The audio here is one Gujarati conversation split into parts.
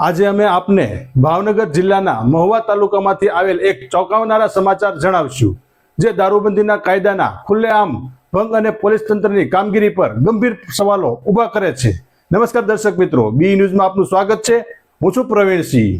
આજે અમે આપને ભાવનગર જિલ્લાના મહુવા તાલુકામાંથી આવેલ એક ચોંકાવનારા સમાચાર જણાવશું, જે દારૂબંધીના કાયદાના ખુલ્લેઆમ ભંગ અને પોલીસ તંત્રની કામગીરી પર ગંભીર સવાલો ઊભા કરે છે. નમસ્કાર દર્શક મિત્રો, બી ન્યૂઝમાં આપનું સ્વાગત છે. હું છું પ્રવીણસિંહ.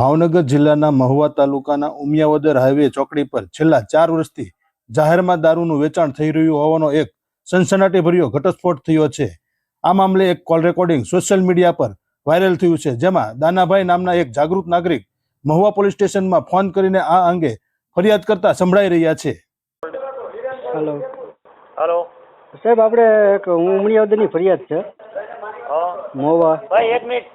ભાવનગર જિલ્લાના મહુવા તાલુકાના ઉમિયાવદર હાઈવે ચોકડી પર છેલ્લા ચાર વર્ષથી જાહેરમાં દારૂનું વેચાણ થઈ રહ્યું હોવાનો એક સનસનાટીભર્યો ઘટસ્ફોટ થયો છે. આ મામલે એક કોલ રેકોર્ડિંગ સોશિયલ મીડિયા પર વાયરલ થયું છે જેમાં દાનાભાઈ નામના એક જાગૃત નાગરિક મહુવા પોલીસ સ્ટેશનમાં ફોન કરીને આ અંગે ફરિયાદ કરતા સંભળાઈ રહ્યા છે. હેલો હેલો સાહેબ આપણે એક ઉમણીયાવદરની ફરિયાદ છે. મહુવા. ભાઈ એક મિનિટ.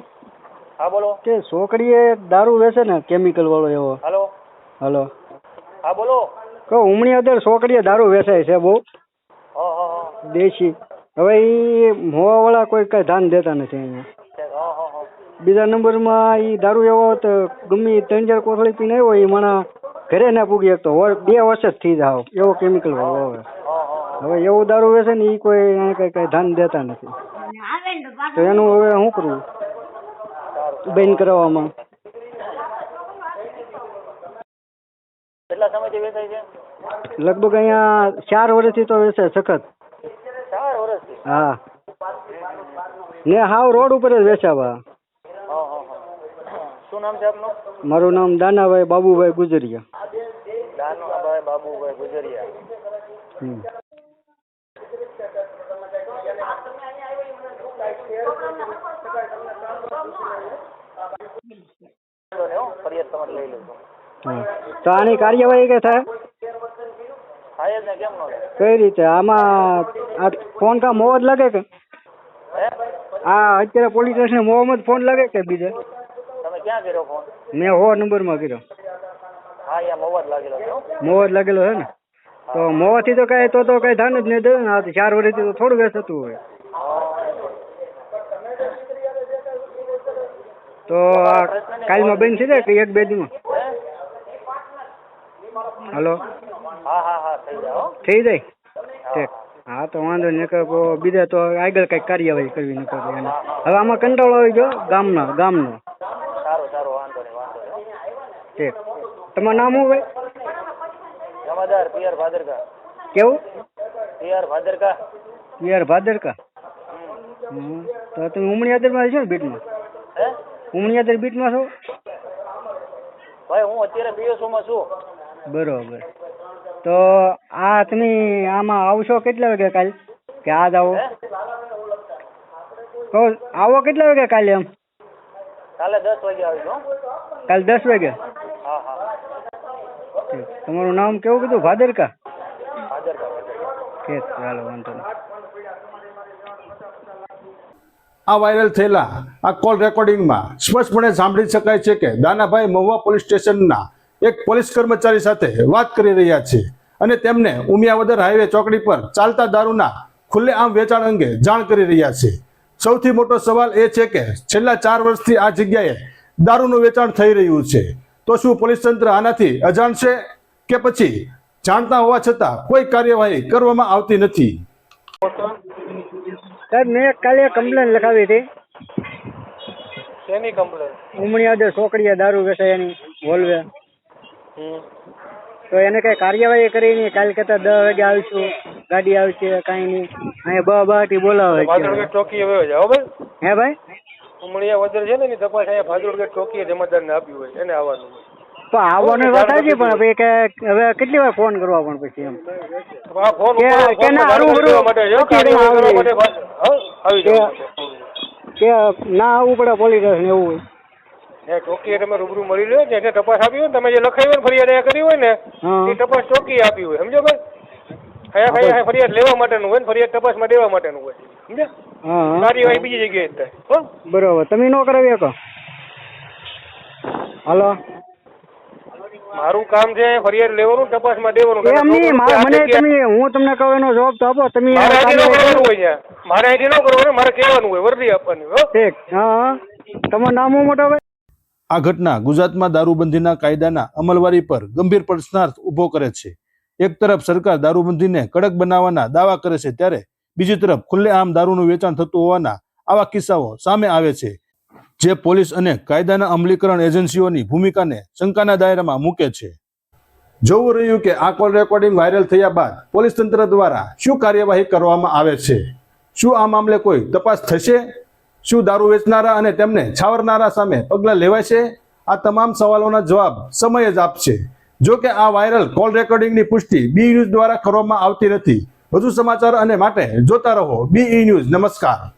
હા બોલો. કે છોકરીએ દારૂ વેચે ને કેમિકલ વાળો એવો? હલો. હલો. હા બોલો. કહો અદર છોકરીએ દારૂ વેચાય છે બહુ? દેશી. હવે એ મોવાવાળા કોઈ કઈ ધ્યાન દેતા નથી અહીંયા. બીજા નંબરમાં એ દારૂ એવો તો ગમે ત્રણ ચાર કોથળી પીને આવ્યો એ માણા ઘરે ના પૂગી શકતો. બે વર્ષ જ થઈ જાવ. એવો કેમિકલ વાળો હવે. હવે એવું દારૂ વેચે ને એ કોઈ કઈ કઈ ધ્યાન દેતા નથી. તો એનું હવે શું કરવું બેન કરાવવામાં કેટલા સમયથી વેચાય છે? લગભગ અહીંયા ચાર વર્ષથી તો વેચે સખત. ચાર વર્ષથી? હા. ને હાવ રોડ ઉપર જ વેચાવા. શું નામ છે આપનું? મારું નામ દાનાભાઈ બાબુભાઈ ગુજરિયા. દાનાભાઈ બાબુભાઈ ગુજરિયા. હમ. વાંધો નહીં હો ફરિયાદ તમારે લઈ લઉં છું હા તો આની કાર્યવાહી કે થાય? કઈ રીતે? આમાં આ ફોન કા મોહ જ લાગે કે? આ અત્યારે પોલીસ સ્ટેશન મોહમાં ફોન લાગે કે બીજે? મેં હો નંબરમાં કર્યો. મોહ જ લાગેલો છે ને? તો મોહથી તો કઈ તો તો કાંઈ ધ્યાન જ નહીં દે ચાર વર્ષથી તો થોડું વ્યસ્ત થતું હોય. તો કાલમાં બંધ થઈ જાય કે એક બે દીમાં હલો? થઈ જાય? ઠીક. હા તો વાંધો નહીં કો બીજા તો આગળ કંઈક કાર્યવાહી કરવી નકર તો હવે આમાં કંટાળો આવી ગયો ગામનો ગામનો. ઠીક. તમારું નામ શું ભાઈ? જમાદાર પિયર ભાદરકા. કેવું? પિયર ભાદરકા. પિયર ભાદરકા. તો તમે ઉમણીયાદરમાં છો ને બીટમાં? હે? ઉમણીયાદર બીટમાં છો? ભાઈ હું અત્યારે બીએસઓમાં છું. બરોબર. તો આ તમે આમાં આવશો કેટલા વાગે કાલ? કે આજ આવો? કહો આવો કેટલા વાગે કાલે એમ? કાલે દસ વાગે આવીશું કાલે દસ વાગે? હા હા. તમારું નામ કેવું કીધું? ભાદરકા? ભાદરકા ઠીક ચાલો વાંધો નહીં. આ વાયરલ થયેલા આ કોલ રેકોર્ડિંગમાં સ્પષ્ટપણે સાંભળી શકાય છે કે દાનાભાઈ મહુવા પોલીસ સ્ટેશનના એક પોલીસ કર્મચારી સાથે વાત કરી રહ્યા છે અને તેમને ઉમિયાવદર હાઈવે ચોકડી પર ચાલતા દારૂના ખુલ્લેઆમ વેચાણ અંગે જાણ કરી રહ્યા છે. સૌથી મોટો સવાલ એ છે કે છેલ્લા ચાર વર્ષથી આ જગ્યાએ દારૂનું વેચાણ થઈ રહ્યું છે. તો શું પોલીસ તંત્ર આનાથી અજાણ છે કે પછી જાણતા હોવા છતાં કોઈ કાર્યવાહી કરવામાં આવતી નથી? સાહેબ મેં કાલે કમ્પ્લેન લખાવી હતી. શેની કમ્પ્લેન ઉમણીયાદર છોકરીએ દારૂ વેચાય એની વોલ્વે. તો એને કઈ કાર્યવાહી કરી નહીં. કાલ કહેતા દસ વાગે આવીશું ગાડી આવશે કાંઈ નહીં. અહીંયા બ બાટી બોલાવે છે. ચોકી હવે જાઓ ભાઈ? હે ભાઈ? ઉમણિયા વદર છે ને એની તપાસ અહીંયા ભાદરગઢ ચોકીએ જમાદારને આપ્યું હોય એને આવવાનું હોય. પણ આવવાની વાત સાચી પણ હવે કે હવે કેટલી વાર ફોન કરવા પણ પછી એમ? કે- ના, ચોકી આવી. આવી આવવું પડે પોલીસ સ્ટેશન એવું હોય. ને ચોકીએ તમે રૂબરૂ મળી લો ને એને તપાસ આપી હોય તમે જે લખાવી હોય ફરિયાદ એ કરી હોય ને એ તપાસ ચોકીએ આપી હોય. સમજો ભાઈ? અહીંયા અહીંયા ફરિયાદ લેવા માટેનું હોય ને ફરિયાદ તપાસમાં દેવા માટેનું હોય. સમજ્યા? કાર્યવાહી બીજી જગ્યાએ થાય. બરોબર. તમે નો કરાવી શકો? હાલો? મારું કામ છે ફરિયાદ લેવાનું તપાસમાં દેવાનું. એમ નહીં મને તમે હું તમને કહું એનો જવાબ તો આપો. તમે મારે અહીંથી ન કરવાનું હોય મારે અહીંથી ન કરવાનું મારે કહેવાનું હોય વર્દી આપવાની હો. ઠીક. હા તમારું નામ મોટા ભાઈ? આ ઘટના ગુજરાતમાં દારૂબંધીના કાયદાના અમલવારી પર ગંભીર પ્રશ્નાર્થ ઊભો કરે છે. એક તરફ સરકાર દારૂબંધીને કડક બનાવવાના દાવા કરે છે ત્યારે બીજી તરફ ખુલ્લેઆમ દારૂનું વેચાણ થતું હોવાના આવા કિસ્સાઓ સામે આવે છે. જે પોલીસ અને કાયદાના અમલીકરણ એજન્સીઓની ભૂમિકાને શંકાના દાયરામાં મૂકે છે. જોવું રહ્યું કે આ કોલ રેકોર્ડિંગ વાયરલ થયા બાદ પોલીસ તંત્ર દ્વારા શું કાર્યવાહી કરવામાં આવે છે? શું આ મામલે કોઈ તપાસ થશે? શું દારૂ વેચનારા અને તેમને છાવરનારા સામે પગલાં લેવાશે આ તમામ સવાલોના જવાબ સમય જ આપશે. જો કે આ વાયરલ કોલ રેકોર્ડિંગની પુષ્ટિ બી ન્યૂઝ દ્વારા કરવામાં આવતી નથી. વધુ સમાચાર અને માટે જોતા રહો બી ન્યૂઝ. નમસ્કાર.